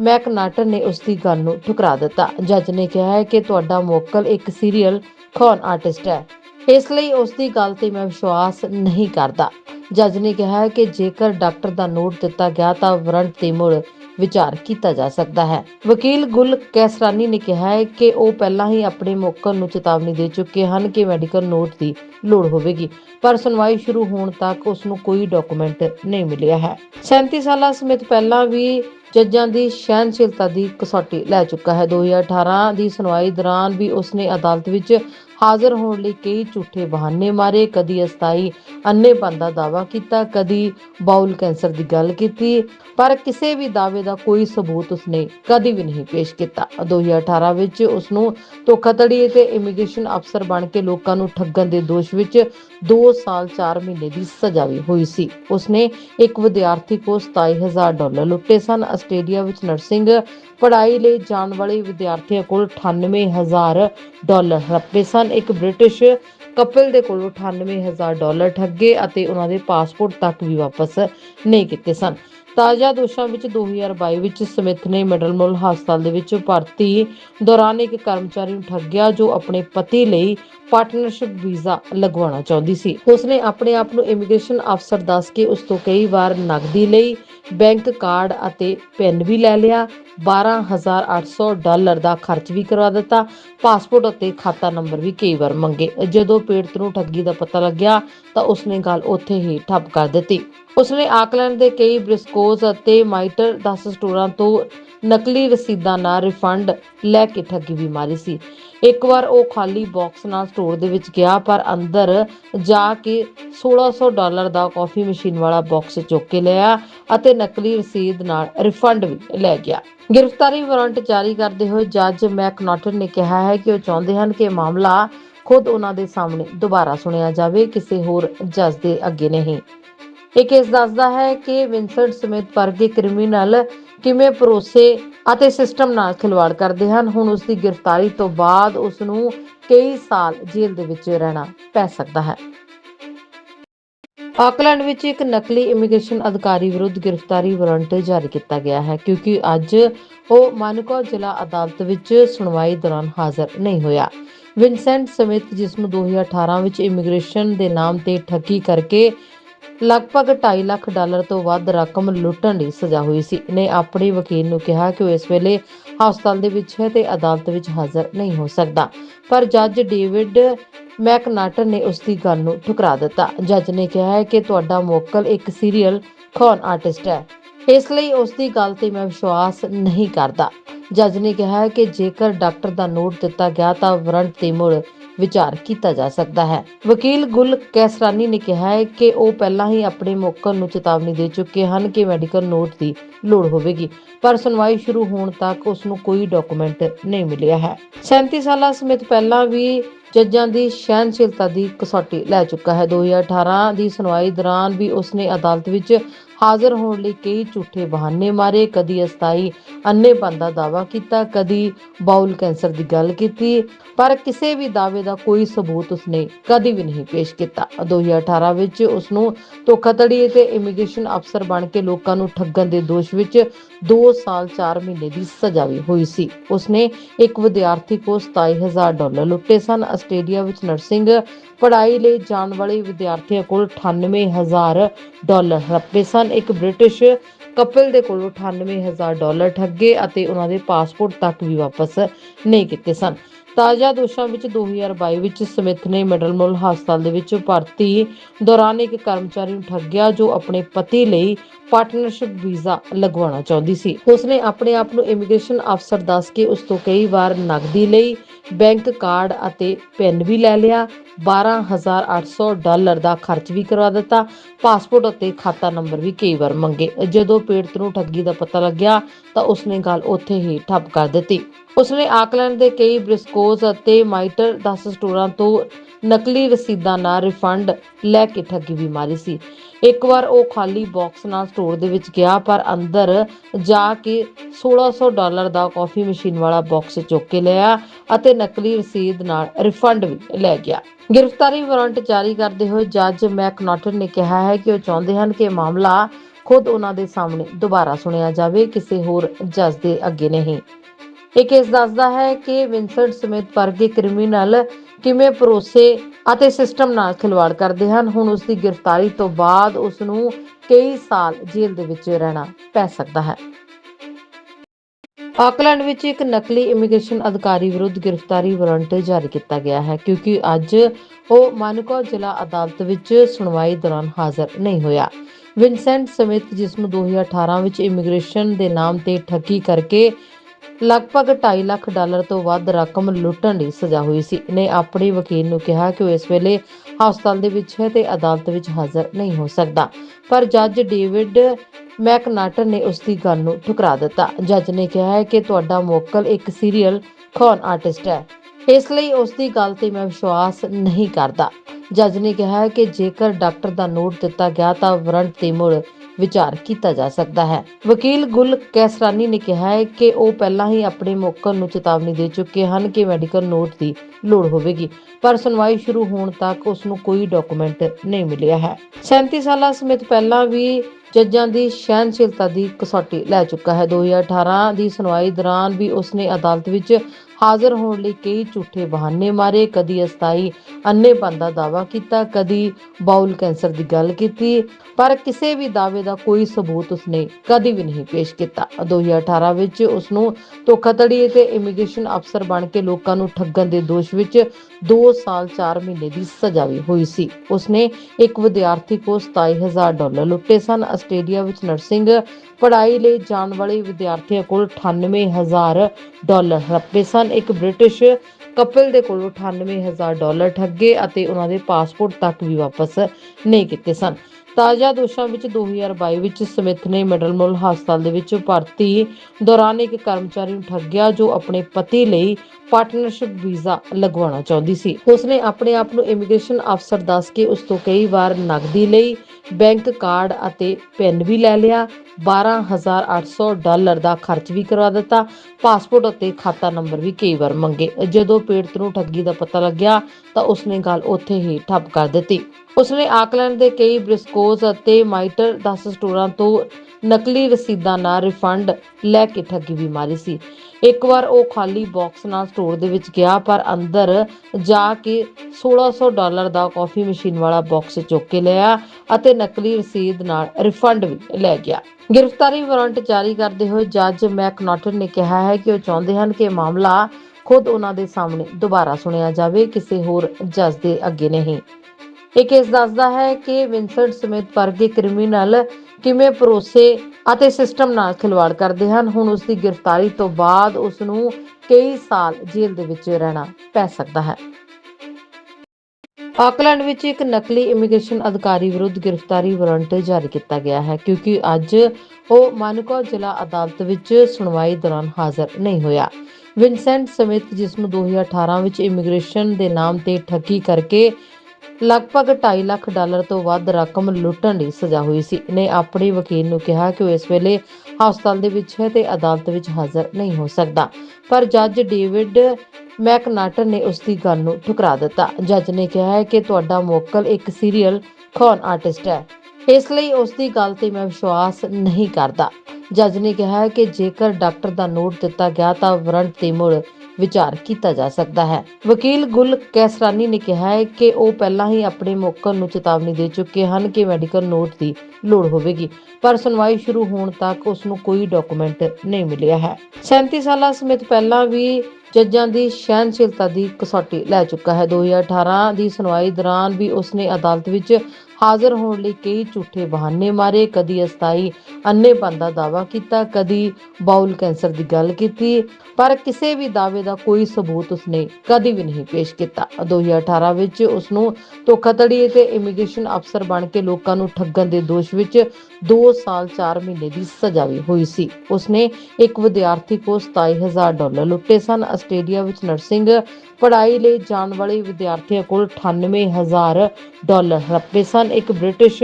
ਮੈਕਨਾਟਨ ਨੇ ਉਸ ਦੀ ਗੱਲ ਨੂੰ ਠੁਕਰਾ ਦਿੱਤਾ। ਜੱਜ ਨੇ ਕਿਹਾ ਹੈ ਕਿ ਤੁਹਾਡਾ ਮੁਵੱਕਲ ਇੱਕ ਸੀਰੀਅਲ ਖੌਨ ਆਰਟਿਸਟ ਹੈ। ਇਸ ਲਈ ਉਸ ਦੀ ਗੱਲ ਤੇ ਮੈਂ ਵਿਸ਼ਵਾਸ ਨਹੀਂ ਕਰਦਾ। ਜੱਜ ਨੇ ਕਿਹਾ ਹੈ ਕਿ ਜੇਕਰ ਡਾਕਟਰ ਦਾ ਨੋਟ ਦਿੱਤਾ ਗਿਆ ਤਾਂ ਵਾਰੰਟ ਤੇ ਮੁੜ ਵਿਚਾਰ ਕੀਤਾ ਜਾ ਸਕਦਾ ਹੈ। ਵਕੀਲ ਗੁਲ ਕੈਸਰਾਨੀ ਨੇ ਕਿਹਾ ਹੈ ਕਿ ਉਹ ਪਹਿਲਾਂ ਹੀ ਆਪਣੇ ਮੋਕਲ ਨੂੰ ਚੇਤਾਵਨੀ ਦੇ ਚੁੱਕੇ ਹਨ ਕਿ ਮੈਡੀਕਲ ਨੋਟ ਦੀ ਲੋੜ ਹੋਵੇਗੀ, ਪਰ ਸੁਣਵਾਈ ਸ਼ੁਰੂ ਹੋਣ ਤੱਕ ਉਸ ਨੂੰ ਕੋਈ ਡਾਕੂਮੈਂਟ ਨਹੀਂ ਮਿਲਿਆ ਹੈ। 37 ਸਾਲਾਂ ਸਮੇਤ ਪਹਿਲਾਂ ਵੀ ਜੱਜਾਂ ਦੀ ਸਹਿਨਸ਼ੀਲਤਾ ਦੀ ਕਸੌਟੀ ਲੈ ਚੁੱਕਾ ਹੈ। 2018 ਦੀ ਸੁਣਵਾਈ ਦੌਰਾਨ ਵੀ ਉਸਨੇ ਅਦਾਲਤ ਵਿੱਚ ਹਾਜ਼ਰ ਹੋਣ ਲਈ ਕਈ ਝੂਠੇ ਬਹਾਨੇ ਮਾਰੇ, ਕਦੀ ਅਸਥਾਈ ਅੰਨੇਪਨ ਦਾ ਦਾਅਵਾ ਕੀਤਾ, ਕਦੀ ਬਾਉਲ ਕੈਂਸਰ ਦੀ ਗੱਲ ਕੀਤੀ, ਪਰ ਕਿਸੇ ਵੀ ਦਾਅਵੇ ਦਾ ਕੋਈ ਸਬੂਤ ਉਸਨੇ ਕਦੀ ਵੀ ਨਹੀਂ ਪੇਸ਼ ਕੀਤਾ। 2018 ਵਿੱਚ ਉਸ ਨੂੰ ਧੋਖਾਧੜੀ ਤੇ ਇਮੀਗ੍ਰੇਸ਼ਨ ਅਫਸਰ ਬਣ ਕੇ ਲੋਕਾਂ ਨੂੰ ਠੱਗਣ ਦੇ ਦੋਸ਼ ਵਿੱਚ 2 ਸਾਲ 4 ਮਹੀਨੇ ਦੀ ਸਜ਼ਾ ਵੀ ਹੋਈ ਸੀ। ਉਸਨੇ ਇੱਕ ਵਿਦਿਆਰਥੀ ਕੋਲ 27000 ਡਾਲਰ ਲੁੱਟੇ ਸਨ। ਆਸਟ੍ਰੇਲੀਆ ਵਿੱਚ ਨਰਸਿੰਗ ਪੜ੍ਹਾਈ ਲਈ ਜਾਣ ਵਾਲੇ ਵਿਦਿਆਰਥੀਆਂ ਕੋਲ 98000 ਡਾਲਰ ਹੜੱਪੇ ਸਨ। ਇੱਕ ਬ੍ਰਿਟਿਸ਼ ਕਪਿਲ ਦੇ ਕੋਲੋਂ 98000 ਡਾਲਰ ਠੱਗੇ ਅਤੇ ਉਹਨਾਂ ਦੇ ਪਾਸਪੋਰਟ ਤੱਕ ਵੀ ਵਾਪਸ ਨਹੀਂ ਕੀਤੇ ਸਨ। ਤਾਜ਼ਾ ਦੋਸ਼ਾਂ ਵਿੱਚ 2022 ਵਿੱਚ ਸਮਿਥ ਨੇ ਮਿਡਲਮੋਲ ਹਸਪਤਾਲ ਦੇ ਵਿੱਚ ਭਰਤੀ ਦੌਰਾਨ ਇੱਕ ਕਰਮਚਾਰੀ ਨੂੰ ਠੱਗਿਆ ਜੋ ਆਪਣੇ ਪਤੀ ਲਈ ਪਾਰਟਨਰਸ਼ਿਪ ਵੀਜ਼ਾ ਲਗਵਾਉਣਾ ਚਾਹੁੰਦੀ ਸੀ। ਉਸਨੇ ਆਪਣੇ ਆਪ ਨੂੰ ਇਮੀਗ੍ਰੇਸ਼ਨ ਅਫਸਰ ਦੱਸ ਕੇ ਉਸ ਤੋਂ ਕਈ ਵਾਰ ਨਕਦੀ ਲਈ ਬੈਂਕ ਕਾਰਡ ਅਤੇ ਪੈਨ ਵੀ ਲੈ ਲਿਆ। 12800 ਡਾਲਰ ਦਾ ਖਰਚ ਵੀ ਕਰਵਾ ਦਿੱਤਾ। ਪਾਸਪੋਰਟ ਅਤੇ ਖਾਤਾ ਨੰਬਰ ਵੀ ਕਈ ਵਾਰ ਮੰਗੇ। ਜਦੋਂ ਪੀੜਤ ਨੂੰ ਠੱਗੀ ਦਾ ਪਤਾ ਲੱਗਿਆ ਤਾਂ ਉਸਨੇ ਗੱਲ ਉੱਥੇ ਹੀ ਠੱਪ ਕਰ ਦਿੱਤੀ। ਉਸਨੇ ਆਕਲੈਂਡ ਦੇ ਕਈ ਬ੍ਰਿਸਕੋਜ਼ ਅਤੇ ਮਾਈਟਰ 10 ਸਟੋਰਾਂ ਤੋਂ ਨਕਲੀ ਰਸੀਦਾਂ ਨਾਲ ਰਿਫੰਡ ਲੈ ਕੇ ਠੱਗੀ ਵੀ ਮਾਰੀ ਸੀ। ਇੱਕ ਵਾਰ ਉਹ ਖਾਲੀ ਬਾਕਸ ਨਾਲ ਸਟੋਰ ਦੇ ਵਿੱਚ ਗਿਆ, ਪਰ ਅੰਦਰ ਜਾ ਕੇ 1600 ਡਾਲਰ ਦਾ ਕਾਫੀ ਮਸ਼ੀਨ ਵਾਲਾ ਬਾਕਸ ਚੁੱਕ ਕੇ ਲਿਆ ਅਤੇ ਨਕਲੀ ਰਸੀਦ ਨਾਲ ਰਿਫੰਡ ਵੀ ਲੈ ਗਿਆ। ਗ੍ਰਿਫਤਾਰੀ ਵਾਰੰਟ ਜਾਰੀ ਕਰਦੇ ਹੋਏ ਜੱਜ ਮੈਕਨੋਟਨ ਨੇ ਕਿਹਾ ਹੈ ਕਿ ਉਹ ਚਾਹੁੰਦੇ ਹਨ ਕਿ ਮਾਮਲਾ ਖੁਦ ਉਹਨਾਂ ਦੇ ਸਾਹਮਣੇ ਦੁਬਾਰਾ ਸੁਣਿਆ ਜਾਵੇ, ਕਿਸੇ ਹੋਰ ਜੱਜ ਦੇ ਅੱਗੇ ਨਹੀਂ। ਇਹ ਕੇਸ ਦੱਸਦਾ ਹੈ ਕਿ ਵਿੰਸੈਂਟ ਸਮਿਥ ਵਰਗੇ ਕ੍ਰਿਮੀਨਲ ਕਿਵੇਂ ਭਰੋਸੇ ਅਤੇ ਸਿਸਟਮ ਨਾਲ ਖਿਲਵਾੜ ਕਰਦੇ ਹਨ, ਹੁਣ ਉਸ ਦੀ ਗ੍ਰਿਫਤਾਰੀ ਤੋਂ ਬਾਅਦ ਉਸ ਨੂੰ ਕਈ ਸਾਲ ਜੇਲ੍ਹ ਦੇ ਵਿੱਚ ਰਹਿਣਾ ਪੈ ਸਕਦਾ ਹੈ। ਆਕਲੈਂਡ ਵਿੱਚ ਇੱਕ ਨਕਲੀ ਇਮੀਗ੍ਰੇਸ਼ਨ ਅਧਿਕਾਰੀ ਵਿਰੁੱਧ ਗ੍ਰਿਫਤਾਰੀ ਵਾਰੰਟ ਜਾਰੀ ਕੀਤਾ ਗਿਆ ਹੈ, ਕਿਉਂਕਿ ਅੱਜ ਉਹ ਮਾਨਕੋ ਜ਼ਿਲ੍ਹਾ ਅਦਾਲਤ ਵਿੱਚ ਸੁਣਵਾਈ ਦੌਰਾਨ ਹਾਜ਼ਰ ਨਹੀਂ ਹੋਇਆ। ਵਿੰਸੈਂਟ ਸਮਿਥ, ਜਿਸ ਨੂੰ 2018 ਵਿੱਚ ਇਮੀਗ੍ਰੇਸ਼ਨ ਦੇ ਨਾਮ ਤੇ ਠੱਗੀ ਕਰਕੇ ਲਗਭਗ 2.5 ਲੱਖ ਡਾਲਰ ਤੋਂ ਵੱਧ ਰਕਮ ਲੁੱਟਣ ਦੀ ਸਜ਼ਾ ਹੋਈ ਸੀ। ਨੇ ਆਪਣੇ ਵਕੀਲ ਨੂੰ ਕਿਹਾ ਕਿ ਉਹ ਇਸ ਵੇਲੇ ਹਸਪਤਾਲ ਦੇ ਵਿੱਚ ਹੈ ਤੇ ਅਦਾਲਤ ਵਿੱਚ ਹਾਜ਼ਰ ਨਹੀਂ ਹੋ ਸਕਦਾ। ਪਰ ਜੱਜ ਡੇਵਿਡ ਮੈਕਨਾਟਨ ਨੇ ਉਸ ਦੀ ਗੱਲ ਨੂੰ ਠੁਕਰਾ ਦਿੱਤਾ। ਜੱਜ ਨੇ ਕਿਹਾ ਹੈ ਕਿ ਤੁਹਾਡਾ ਮੋਕਲ ਇੱਕ ਸੀਰੀਅਲ ਖੌਨ ਆਰਟਿਸਟ ਹੈ। ਇਸ ਲਈ ਉਸ ਦੀ ਗੱਲ ਤੇ ਮੈਂ ਵਿਸ਼ਵਾਸ ਨਹੀਂ ਕਰਦਾ। ਜੱਜ ਨੇ ਕਿਹਾ ਕਿ ਜੇਕਰ ਡਾਕਟਰ ਦਾ ਨੋਟ ਦਿੱਤਾ ਗਿਆ ਤਾਂ ਵਾਰੰਟ ਤੇ ਮੁੜ ਵਿਚਾਰ ਕੀਤਾ ਜਾ ਸਕਦਾ ਹੈ। ਵਕੀਲ ਗੁਲ ਕੈਸਰਾਨੀ ਨੇ ਕਿਹਾ ਹੈ ਕਿ ਉਹ ਪਹਿਲਾਂ ਹੀ ਆਪਣੇ ਮੋਕਲ ਨੂੰ ਚੇਤਾਵਨੀ ਦੇ ਚੁੱਕੇ ਹਨ ਕਿ ਮੈਡੀਕਲ ਨੋਟ ਦੀ ਲੋੜ ਹੋਵੇਗੀ, ਪਰ ਸੁਣਵਾਈ ਸ਼ੁਰੂ ਹੋਣ ਤੱਕ ਉਸ ਨੂੰ ਕੋਈ ਡਾਕੂਮੈਂਟ ਨਹੀਂ ਮਿਲਿਆ ਹੈ। 37 ਸਾਲਾਂ ਸਮੇਤ ਪਹਿਲਾਂ ਵੀ ਜੱਜਾਂ ਦੀ ਸਹਿਨਸ਼ੀਲਤਾ ਦੀ ਕਸੌਟੀ ਲੈ ਚੁੱਕਾ ਹੈ। 2018 ਦੀ ਸੁਣਵਾਈ ਦੌਰਾਨ ਵੀ ਉਸਨੇ ਅਦਾਲਤ ਵਿੱਚ ਹਾਜ਼ਰ ਹੋਣ ਲਈ ਕਈ ਝੂਠੇ ਬਹਾਨੇ ਮਾਰੇ, ਕਦੀ ਅਸਥਾਈ ਅੰਨ੍ਹੇਪਨ ਦਾ ਦਾਅਵਾ ਕੀਤਾ, ਕਦੀ ਬਾਉਲ ਕੈਂਸਰ ਦੀ ਗੱਲ ਕੀਤੀ, ਪਰ ਕਿਸੇ ਵੀ ਦਾਅਵੇ ਦਾ ਕੋਈ ਸਬੂਤ ਉਸਨੇ ਕਦੀ ਵੀ ਨਹੀਂ ਪੇਸ਼ ਕੀਤਾ। 2018 ਵਿੱਚ ਉਸ ਨੂੰ ਧੋਖਾਧੜੀ ਤੇ ਇਮੀਗ੍ਰੇਸ਼ਨ ਅਫਸਰ ਬਣ ਕੇ ਲੋਕਾਂ ਨੂੰ ਠੱਗਣ ਦੇ ਦੋਸ਼ ਵਿੱਚ 2 ਸਾਲ 4 ਮਹੀਨੇ ਦੀ ਸਜ਼ਾ ਵੀ ਹੋਈ ਸੀ। ਉਸਨੇ ਇੱਕ ਵਿਦਿਆਰਥੀ ਕੋਲ 27000 ਡਾਲਰ ਲੁੱਟੇ ਸਨ। ਆਸਟ੍ਰੇਲੀਆ ਵਿੱਚ ਨਰਸਿੰਗ ਪੜ੍ਹਾਈ ਲਈ ਜਾਣ ਵਾਲੇ ਵਿਦਿਆਰਥੀਆਂ ਕੋਲ 98000 ਡਾਲਰ ਹੜੱਪੇ ਸਨ। ਇੱਕ ਬ੍ਰਿਟਿਸ਼ ਕਪਿਲ ਦੇ ਕੋਲੋਂ 98000 ਡਾਲਰ ਠੱਗੇ ਅਤੇ ਉਹਨਾਂ ਦੇ ਪਾਸਪੋਰਟ ਤੱਕ ਵੀ ਵਾਪਸ ਨਹੀਂ ਕੀਤੇ ਸਨ। ਤਾਜ਼ਾ ਦੋਸ਼ਾਂ ਵਿੱਚ 2022 ਵਿੱਚ ਸਮਿਥ ਨੇ ਮਿਡਲਮੋਲ ਹਸਪਤਾਲ ਦੇ ਵਿੱਚ ਭਰਤੀ ਦੌਰਾਨ ਇੱਕ ਕਰਮਚਾਰੀ ਨੂੰ ਠੱਗਿਆ ਜੋ ਆਪਣੇ ਪਤੀ ਲਈ ਪਾਰਟਨਰਸ਼ਿਪ ਵੀਜ਼ਾ ਲਗਵਾਉਣਾ ਚਾਹੁੰਦੀ ਸੀ। ਉਸਨੇ ਆਪਣੇ ਆਪ ਨੂੰ ਇਮੀਗ੍ਰੇਸ਼ਨ ਅਫਸਰ ਦੱਸ ਕੇ ਉਸ ਤੋਂ ਕਈ ਵਾਰ ਨਕਦੀ ਲਈ ਬੈਂਕ ਕਾਰਡ ਅਤੇ ਪੈਨ ਵੀ ਲੈ ਲਿਆ। 12800 ਡਾਲਰ ਦਾ ਖਰਚ ਵੀ ਕਰਵਾ ਦਿੱਤਾ। ਪਾਸਪੋਰਟ ਅਤੇ ਖਾਤਾ ਨੰਬਰ ਵੀ ਕਈ ਵਾਰ ਮੰਗੇ। ਜਦੋਂ ਪੀੜਤ ਨੂੰ ਠੱਗੀ ਦਾ ਪਤਾ ਲੱਗਿਆ ਤਾਂ ਉਸਨੇ ਗੱਲ ਉੱਥੇ ਹੀ ਠੱਪ ਕਰ ਦਿੱਤੀ। ਉਸਨੇ ਆਕਲੈਂਡ ਦੇ ਕਈ ਬ੍ਰਿਸਕੋਸ ਅਤੇ ਮਾਈਟਰ 10 ਸਟੋਰਾਂ ਤੋਂ ਨਕਲੀ ਰਸੀਦਾਂ ਨਾਲ ਰਿਫੰਡ ਲੈ ਕੇ ਠੱਗੀ ਵੀ ਮਾਰੀ ਸੀ। ਇੱਕ ਵਾਰ ਉਹ ਖਾਲੀ ਬਾਕਸ ਨਾਲ ਸਟੋਰ ਦੇ ਵਿੱਚ ਗਿਆ, ਪਰ ਅੰਦਰ ਜਾ ਕੇ 1600 ਡਾਲਰ ਦਾ ਕਾਫੀ ਮਸ਼ੀਨ ਵਾਲਾ ਬਾਕਸ ਚੁੱਕ ਕੇ ਲਿਆ ਅਤੇ ਨਕਲੀ ਰਸੀਦ ਨਾਲ ਰਿਫੰਡ ਵੀ ਲੈ ਗਿਆ। ਗ੍ਰਿਫਤਾਰੀ ਵਾਰੰਟ ਜਾਰੀ ਕਰਦੇ ਹੋਏ ਜੱਜ ਮੈਕਨੋਟਨ ਨੇ ਕਿਹਾ ਹੈ ਕਿ ਉਹ ਚਾਹੁੰਦੇ ਹਨ ਕਿ ਮਾਮਲਾ ਖੁਦ ਉਹਨਾਂ ਦੇ ਸਾਹਮਣੇ ਦੁਬਾਰਾ ਸੁਣਿਆ ਜਾਵੇ, ਕਿਸੇ ਹੋਰ ਜੱਜ ਦੇ ਅੱਗੇ ਨਹੀਂ। ਇਹ ਕੇਸ ਦੱਸਦਾ ਹੈ ਕਿ ਵਿੰਸੈਂਟ ਸਮਿਥ ਵਰਗੇ ਕ੍ਰਿਮੀਨਲ ਕਿਵੇਂ ਭਰੋਸੇ ਅਤੇ ਸਿਸਟਮ ਨਾਲ ਖਿਲਵਾੜ ਕਰਦੇ ਹਨ। ਹੁਣ ਉਸ ਦੀ ਗ੍ਰਿਫਤਾਰੀ ਤੋਂ ਬਾਅਦ ਉਸ ਨੂੰ ਕਈ ਸਾਲ ਜੇਲ੍ਹ ਦੇ ਵਿੱਚ ਰਹਿਣਾ ਪੈ ਸਕਦਾ ਹੈ। ਆਕਲੈਂਡ ਵਿੱਚ ਇੱਕ ਨਕਲੀ ਇਮੀਗ੍ਰੇਸ਼ਨ ਅਧਿਕਾਰੀ ਵਿਰੁੱਧ ਗ੍ਰਿਫਤਾਰੀ ਵਾਰੰਟ ਜਾਰੀ ਕੀਤਾ ਗਿਆ ਹੈ ਕਿਉਂਕਿ ਅੱਜ ਉਹ ਮਾਨਕੋ ਜ਼ਿਲ੍ਹਾ ਅਦਾਲਤ ਵਿੱਚ ਸੁਣਵਾਈ ਦੌਰਾਨ ਹਾਜ਼ਰ ਨਹੀਂ ਹੋਇਆ। ਵਿਨਸੈਂਟ ਸਮਿਥ ਜਿਸ ਨੂੰ 2018 ਵਿੱਚ ਇਮੀਗ੍ਰੇਸ਼ਨ ਦੇ ਨਾਮ ਤੇ ਠੱਗੀ ਕਰਕੇ ਲਗਭਗ 2.5 ਲੱਖ ਡਾਲਰ ਤੋਂ ਵੱਧ ਰਕਮ ਲੁੱਟਣ ਦੀ ਸਜ਼ਾ ਹੋਈ ਸੀ। ਨੇ ਆਪਣੇ ਵਕੀਲ ਨੂੰ ਕਿਹਾ ਕਿ ਉਹ ਇਸ ਵੇਲੇ ਹਸਪਤਾਲ ਦੇ ਵਿੱਚ ਹੈ ਤੇ ਅਦਾਲਤ ਵਿੱਚ ਹਾਜ਼ਰ ਨਹੀਂ ਹੋ ਸਕਦਾ। ਪਰ ਜੱਜ ਡੇਵਿਡ ਮੈਕਨਾਟਨ ਨੇ ਉਸ ਦੀ ਗੱਲ ਨੂੰ ਠੁਕਰਾ ਦਿੱਤਾ। ਜੱਜ ਨੇ ਕਿਹਾ ਹੈ ਕਿ ਤੁਹਾਡਾ ਮੋਕਲ ਇੱਕ ਸੀਰੀਅਲ ਖੌਨ ਆਰਟਿਸਟ ਹੈ। ਇਸ ਲਈ ਉਸ ਦੀ ਗੱਲ ਤੇ ਮੈਂ ਵਿਸ਼ਵਾਸ ਨਹੀਂ ਕਰਦਾ। ਜੱਜ ਨੇ ਕਿਹਾ ਕਿ ਜੇਕਰ ਡਾਕਟਰ ਦਾ ਨੋਟ ਦਿੱਤਾ ਗਿਆ ਤਾਂ ਵਾਰੰਟ ਤੇ ਮੁੜ ਵਿਚਾਰ ਕੀਤਾ ਜਾ ਸਕਦਾ ਹੈ। ਵਕੀਲ ਗੁਲ ਕੈਸਰਾਨੀ ਨੇ ਕਿਹਾ ਹੈ ਕਿ ਉਹ ਪਹਿਲਾਂ ਹੀ ਆਪਣੇ ਮੁਵੱਕਲ ਨੂੰ ਚੇਤਾਵਨੀ ਦੇ ਚੁੱਕੇ ਹਨ ਕਿ ਮੈਡੀਕਲ ਨੋਟ ਦੀ ਲੋੜ ਹੋਵੇਗੀ, ਪਰ ਸੁਣਵਾਈ ਸ਼ੁਰੂ ਹੋਣ ਤੱਕ ਉਸ ਨੂੰ ਕੋਈ ਡਾਕੂਮੈਂਟ ਨਹੀਂ ਮਿਲਿਆ ਹੈ। 37 ਸਾਲਾਂ ਸਮੇਤ ਪਹਿਲਾਂ ਵੀ ਜੱਜਾਂ ਦੀ ਸਹਿਨਸ਼ੀਲਤਾ ਦੀ ਕਸੌਟੀ ਲੈ ਚੁੱਕਾ ਹੈ। 2018 ਦੀ ਸੁਣਵਾਈ ਦੌਰਾਨ ਵੀ ਉਸਨੇ ਅਦਾਲਤ ਵਿੱਚ ਹਾਜ਼ਰ ਹੋਣ ਲਈ ਕਈ ਝੂਠੇ ਬਹਾਨੇ ਮਾਰੇ, ਕਦੀ ਅਸਥਾਈ ਅੰਨ੍ਹੇਪਨ ਦਾ ਦਾਅਵਾ ਕੀਤਾ, ਕਦੀ ਬਾਉਲ ਕੈਂਸਰ ਦੀ ਗੱਲ ਕੀਤੀ, ਪਰ ਕਿਸੇ ਵੀ ਦਾਅਵੇ ਦਾ ਕੋਈ ਸਬੂਤ ਉਸਨੇ ਕਦੀ ਵੀ ਨਹੀਂ ਪੇਸ਼ ਕੀਤਾ। 2018 ਵਿੱਚ ਉਸ ਨੂੰ ਧੋਖਾਧੜੀ ਤੇ ਇਮੀਗ੍ਰੇਸ਼ਨ ਅਫਸਰ ਬਣ ਕੇ ਲੋਕਾਂ ਨੂੰ ਠੱਗਣ ਦੇ ਦੋਸ਼ ਵਿੱਚ 2 ਸਾਲ 4 ਮਹੀਨੇ ਦੀ ਸਜ਼ਾ ਵੀ ਹੋਈ ਸੀ। ਉਸਨੇ ਇੱਕ ਵਿਦਿਆਰਥੀ ਕੋਲ 27000 ਡਾਲਰ ਲੁੱਟੇ ਸਨ। ਆਸਟ੍ਰੇਲੀਆ ਵਿੱਚ ਨਰਸਿੰਗ ਪੜ੍ਹਾਈ ਲਈ ਜਾਣ ਵਾਲੇ ਵਿਦਿਆਰਥੀਆਂ ਕੋਲ 98000 ਡਾਲਰ ਹੜੱਪੇ ਸਨ। ਇੱਕ ਬ੍ਰਿਟਿਸ਼ ਕਪਿਲ ਦੇ ਕੋਲੋਂ 98000 ਡਾਲਰ ਠੱਗੇ ਅਤੇ ਉਹਨਾਂ ਦੇ ਪਾਸਪੋਰਟ ਤੱਕ ਵੀ ਵਾਪਸ ਨਹੀਂ ਕੀਤੇ ਸਨ। ਤਾਜ਼ਾ ਦੋਸ਼ਾਂ ਵਿੱਚ 2022 ਵਿੱਚ ਸਮਿਥ ਨੇ ਮਿਡਲਮੋਲ ਹਸਪਤਾਲ ਦੇ ਵਿੱਚ ਭਰਤੀ ਦੌਰਾਨ ਇੱਕ ਕਰਮਚਾਰੀ ਨੂੰ ਠੱਗਿਆ ਜੋ ਆਪਣੇ ਪਤੀ ਲਈ ਪਾਰਟਨਰਸ਼ਿਪ ਵੀਜ਼ਾ ਲਗਵਾਉਣਾ ਚਾਹੁੰਦੀ ਸੀ। ਉਸਨੇ ਆਪਣੇ ਆਪ ਨੂੰ ਇਮੀਗ੍ਰੇਸ਼ਨ ਅਫਸਰ ਦੱਸ ਕੇ ਉਸ ਤੋਂ ਕਈ ਵਾਰ ਨਕਦੀ ਲਈ ਬੈਂਕ ਕਾਰਡ ਅਤੇ ਪੈਨ ਵੀ ਲੈ ਲਿਆ। 12800 ਡਾਲਰ ਦਾ ਖਰਚ ਵੀ ਕਰਵਾ ਦਿੱਤਾ। ਪਾਸਪੋਰਟ ਅਤੇ ਖਾਤਾ ਨੰਬਰ ਵੀ ਕਈ ਵਾਰ ਮੰਗੇ। ਜਦੋਂ ਪੀੜਤ ਨੂੰ ਠੱਗੀ ਦਾ ਪਤਾ ਲੱਗਿਆ ਤਾਂ ਉਸਨੇ ਗੱਲ ਉੱਥੇ ਹੀ ਠੱਪ ਕਰ ਦਿੱਤੀ। ਉਸਨੇ ਆਕਲੈਂਡ ਦੇ ਕਈ ਬ੍ਰਿਸਕੋਸ ਅਤੇ ਮਾਈਟਰ 10 ਸਟੋਰਾਂ ਤੋਂ ਨਕਲੀ ਰਸੀਦਾਂ ਨਾਲ ਰਿਫੰਡ ਲੈ ਕੇ ਠੱਗੀ ਵੀ ਮਾਰੀ ਸੀ। ਇੱਕ ਵਾਰ ਉਹ ਖਾਲੀ ਬਾਕਸ ਨਾਲ ਸਟੋਰ ਦੇ ਵਿੱਚ ਗਿਆ, ਪਰ ਅੰਦਰ ਜਾ ਕੇ 1600 ਡਾਲਰ ਦਾ ਕਾਫੀ ਮਸ਼ੀਨ ਵਾਲਾ ਬਾਕਸ ਚੁੱਕ ਕੇ ਲਿਆ ਅਤੇ ਨਕਲੀ ਰਸੀਦ ਨਾਲ ਰਿਫੰਡ ਵੀ ਲੈ ਗਿਆ। ਗ੍ਰਿਫਤਾਰੀ ਵਾਰੰਟ ਜਾਰੀ ਕਰਦੇ ਹੋਏ ਜੱਜ ਮੈਕਨਾਟਨ ਨੇ ਕਿਹਾ ਹੈ ਕਿ ਉਹ ਚਾਹੁੰਦੇ ਹਨ ਕਿ ਮਾਮਲਾ ਖੁਦ ਉਹਨਾਂ ਦੇ ਸਾਹਮਣੇ ਦੁਬਾਰਾ ਸੁਣਿਆ ਜਾਵੇ, ਕਿਸੇ ਹੋਰ ਜੱਜ ਦੇ ਅੱਗੇ ਨਹੀਂ। ਇਹ ਕੇਸ ਦੱਸਦਾ ਹੈ ਕਿ ਵਿੰਸੈਂਟ ਸਮਿਥ ਵਰਗੇ ਕ੍ਰਿਮੀਨਲ ਕਿਵੇਂ ਭਰੋਸੇ ਅਤੇ ਸਿਸਟਮ ਨਾਲ ਖਿਲਵਾੜ ਕਰਦੇ ਹਨ, ਹੁਣ ਉਸ ਦੀ ਗ੍ਰਿਫਤਾਰੀ ਤੋਂ ਬਾਅਦ ਉਸ ਨੂੰ ਕਈ ਸਾਲ ਜੇਲ੍ਹ ਦੇ ਵਿੱਚ ਰਹਿਣਾ ਪੈ ਸਕਦਾ ਹੈ। ਆਕਲੈਂਡ ਵਿੱਚ ਇੱਕ ਨਕਲੀ ਇਮੀਗ੍ਰੇਸ਼ਨ ਅਧਿਕਾਰੀ ਵਿਰੁੱਧ ਗ੍ਰਿਫਤਾਰੀ ਵਾਰੰਟ ਜਾਰੀ ਕੀਤਾ ਗਿਆ ਹੈ, ਕਿਉਂਕਿ ਅੱਜ ਉਹ ਮਾਨਕੋ ਜ਼ਿਲ੍ਹਾ ਅਦਾਲਤ ਵਿੱਚ ਸੁਣਵਾਈ ਦੌਰਾਨ ਹਾਜ਼ਰ ਨਹੀਂ ਹੋਇਆ। ਵਿਨਸੈਂਟ ਸਮਿਥ ਜਿਸ ਨੂੰ 2018 ਵਿੱਚ ਇਮੀਗ੍ਰੇਸ਼ਨ ਦੇ ਨਾਮ ਤੇ ਠੱਗੀ ਕਰਕੇ ਲਗਭਗ 2.5 ਲੱਖ ਡਾਲਰ ਤੋਂ ਵੱਧ ਰਕਮ ਲੁੱਟਣ ਦੀ ਸਜ਼ਾ ਹੋਈ ਸੀ। ਨੇ ਆਪਣੇ ਵਕੀਲ ਨੂੰ ਕਿਹਾ ਕਿ ਉਹ ਇਸ ਵੇਲੇ ਹਸਪਤਾਲ ਦੇ ਵਿੱਚ ਹੈ ਤੇ ਅਦਾਲਤ ਵਿੱਚ ਹਾਜ਼ਰ ਨਹੀਂ ਹੋ ਸਕਦਾ। ਪਰ ਜੱਜ ਡੇਵਿਡ ਮੈਕਨਾਟਨ ਨੇ ਉਸ ਦੀ ਗੱਲ ਨੂੰ ਠੁਕਰਾ ਦਿੱਤਾ। ਜੱਜ ਨੇ ਕਿਹਾ ਹੈ ਕਿ ਤੁਹਾਡਾ ਮੁਵੱਕਲ ਇੱਕ ਸੀਰੀਅਲ ਖੌਨ ਆਰਟਿਸਟ ਹੈ। ਇਸ ਲਈ ਉਸ ਦੀ ਗੱਲ ਤੇ ਮੈਂ ਵਿਸ਼ਵਾਸ ਨਹੀਂ ਕਰਦਾ। ਜੱਜ ਨੇ ਕਿਹਾ ਕਿ ਜੇਕਰ ਡਾਕਟਰ ਦਾ ਨੋਟ ਦਿੱਤਾ ਗਿਆ ਤਾਂ ਵਾਰੰਟ ਤੇ ਮੁੜ ਵਿਚਾਰ ਕੀਤਾ ਜਾ ਸਕਦਾ ਹੈ। ਵਕੀਲ ਗੁਲ ਕੈਸਰਾਨੀ ਨੇ ਕਿਹਾ ਹੈ ਕਿ ਉਹ ਪਹਿਲਾਂ ਹੀ ਆਪਣੇ ਮੁਵੱਕਲ ਨੂੰ ਚੇਤਾਵਨੀ ਦੇ ਚੁੱਕੇ ਹਨ ਕਿ ਮੈਡੀਕਲ ਨੋਟ ਦੀ ਲੋੜ ਹੋਵੇਗੀ, ਪਰ ਸੁਣਵਾਈ ਸ਼ੁਰੂ ਹੋਣ ਤੱਕ ਉਸ ਨੂੰ ਕੋਈ ਡਾਕੂਮੈਂਟ ਨਹੀਂ ਮਿਲਿਆ ਹੈ। 37 ਸਾਲਾਂ ਸਮੇਤ ਪਹਿਲਾਂ ਵੀ ਜੱਜਾਂ ਦੀ ਸਹਿਨਸ਼ੀਲਤਾ ਦੀ ਕਸੌਟੀ ਲੈ ਚੁੱਕਾ ਹੈ। 2018 ਦੀ ਸੁਣਵਾਈ ਦੌਰਾਨ ਵੀ ਉਸਨੇ ਅਦਾਲਤ ਵਿੱਚ ਹਾਜ਼ਰ ਹੋਣ ਲਈ ਕਈ ਝੂਠੇ ਬਹਾਨੇ ਮਾਰੇ, ਕਦੀ ਅਸਥਾਈ ਅੰਨ੍ਹੇਪਨ ਦਾ ਦਾਅਵਾ ਕੀਤਾ, ਕਦੀ ਬਾਉਲ ਕੈਂਸਰ ਦੀ ਗੱਲ ਕੀਤੀ, ਪਰ ਕਿਸੇ ਵੀ ਦਾਅਵੇ ਦਾ ਕੋਈ ਸਬੂਤ ਉਸਨੇ ਕਦੀ ਵੀ ਨਹੀਂ ਪੇਸ਼ ਕੀਤਾ। 2018 ਵਿੱਚ ਉਸ ਨੂੰ ਧੋਖਾਧੜੀ ਤੇ ਇਮੀਗ੍ਰੇਸ਼ਨ ਅਫਸਰ ਬਣ ਕੇ ਲੋਕਾਂ ਨੂੰ ਠੱਗਣ ਦੇ ਦੋਸ਼ ਵਿੱਚ 2 ਸਾਲ 4 ਮਹੀਨੇ ਦੀ ਸਜ਼ਾ ਵੀ ਹੋਈ ਸੀ। ਉਸਨੇ ਇੱਕ ਵਿਦਿਆਰਥੀ ਕੋਲ 27000 ਡਾਲਰ ਲੁੱਟੇ ਸਨ। ਆਸਟ੍ਰੇਲੀਆ ਵਿੱਚ ਨਰਸਿੰਗ ਪੜ੍ਹਾਈ ਲਈ ਜਾਣ ਵਾਲੇ ਵਿਦਿਆਰਥੀਆਂ ਕੋਲ 98000 ਡਾਲਰ ਹੜੱਪੇ ਸਨ। ਇੱਕ ਬ੍ਰਿਟਿਸ਼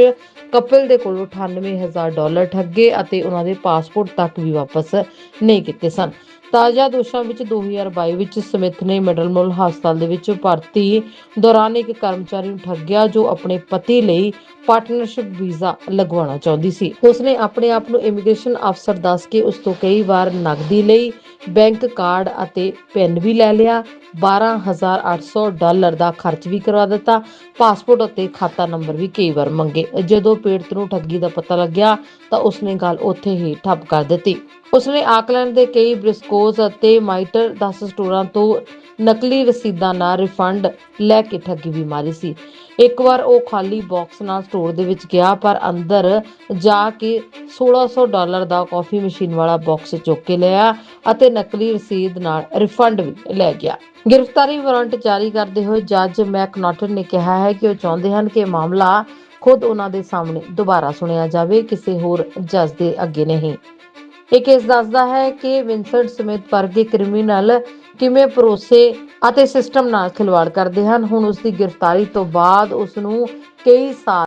ਕਪਲ ਦੇ ਕੋਲੋਂ 98000 ਡਾਲਰ ਠੱਗੇ ਅਤੇ ਉਹਨਾਂ ਦੇ ਪਾਸਪੋਰਟ ਤੱਕ ਵੀ ਵਾਪਸ ਨਹੀਂ ਕੀਤੇ ਸਨ। ਤਾਜ਼ਾ ਦੋਸ਼ਾਂ ਵਿੱਚ 2022 ਵਿੱਚ ਸਮਿਥ ਨੇ ਮਿਡਲਮੋਲ ਹਸਪਤਾਲ ਦੇ ਵਿੱਚ ਭਰਤੀ ਦੌਰਾਨ ਇੱਕ ਕਰਮਚਾਰੀ ਨੂੰ ਠੱਗਿਆ ਜੋ ਆਪਣੇ ਪਤੀ ਲਈ ਪਾਰਟਨਰਸ਼ਿਪ ਵੀਜ਼ਾ ਲਗਵਾਉਣਾ ਚਾਹੁੰਦੀ ਸੀ। ਉਸਨੇ ਆਪਣੇ ਆਪ ਨੂੰ ਇਮੀਗ੍ਰੇਸ਼ਨ ਅਫਸਰ ਦੱਸ ਕੇ ਉਸ ਤੋਂ ਕਈ ਵਾਰ ਨਕਦੀ ਲਈ ਬੈਂਕ ਕਾਰਡ ਅਤੇ ਪੈਨ ਵੀ ਲੈ ਲਿਆ। 12800 ਡਾਲਰ ਦਾ ਖਰਚ ਵੀ ਕਰਵਾ ਦਿੱਤਾ। ਪਾਸਪੋਰਟ ਅਤੇ ਖਾਤਾ ਨੰਬਰ ਵੀ ਕਈ ਵਾਰ ਮੰਗੇ। ਜਦੋਂ ਪੀੜਤ ਨੂੰ ਠੱਗੀ ਦਾ ਪਤਾ ਲੱਗਿਆ ਤਾਂ ਉਸਨੇ ਗੱਲ ਉੱਥੇ ਹੀ ਠੱਪ ਕਰ ਦਿੱਤੀ। ਉਸਨੇ ਆਕਲੈਂਡ ਦੇ ਕਈ ਬ੍ਰਿਸਕੋਜ਼ ਅਤੇ ਮਾਈਟਰ 10 ਸਟੋਰਾਂ ਤੋਂ ਨਕਲੀ ਰਸੀਦਾਂ ਨਾਲ ਰਿਫੰਡ ਲੈ ਕੇ ਠੱਗੀ ਵੀ ਮਾਰੀ ਸੀ। ਇੱਕ ਵਾਰ ਉਹ ਖਾਲੀ ਬਾਕਸ ਨਾਲ ਸਟੋਰ ਦੇ ਵਿੱਚ ਗਿਆ, ਪਰ ਅੰਦਰ ਜਾ ਕੇ 1600 ਡਾਲਰ ਦਾ ਕਾਫੀ ਮਸ਼ੀਨ ਵਾਲਾ ਬਾਕਸ ਚੁੱਕ ਕੇ ਲਿਆ ਅਤੇ ਨਕਲੀ ਰਸੀਦ ਨਾਲ ਰਿਫੰਡ ਵੀ ਲੈ ਗਿਆ। ਗ੍ਰਿਫਤਾਰੀ ਵਾਰੰਟ ਜਾਰੀ ਕਰਦੇ ਹੋਏ ਜੱਜ ਮੈਕਨੋਟਨ ਨੇ ਕਿਹਾ ਹੈ ਕਿ ਉਹ ਚਾਹੁੰਦੇ ਹਨ ਕਿ ਮਾਮਲਾ ਖੁਦ ਉਹਨਾਂ ਦੇ ਸਾਹਮਣੇ ਦੁਬਾਰਾ ਸੁਣਿਆ ਜਾਵੇ, ਕਿਸੇ ਹੋਰ ਜੱਜ ਦੇ ਅੱਗੇ ਨਹੀਂ। ਇਹ ਕੇਸ ਦੱਸਦਾ ਹੈ ਕਿ ਵਿੰਸੈਂਟ ਸਮਿਥ ਵਰਗੇ ਕ੍ਰਿਮੀਨਲ ਕਿਵੇਂ ਭਰੋਸੇ ਅਤੇ ਸਿਸਟਮ ਨਾਲ ਖਿਲਵਾੜ ਕਰਦੇ ਹਨ। ਹੁਣ ਉਸ ਦੀ ਗ੍ਰਿਫਤਾਰੀ ਤੋਂ ਬਾਅਦ ਉਸ ਨੂੰ ਕਈ ਸਾਲ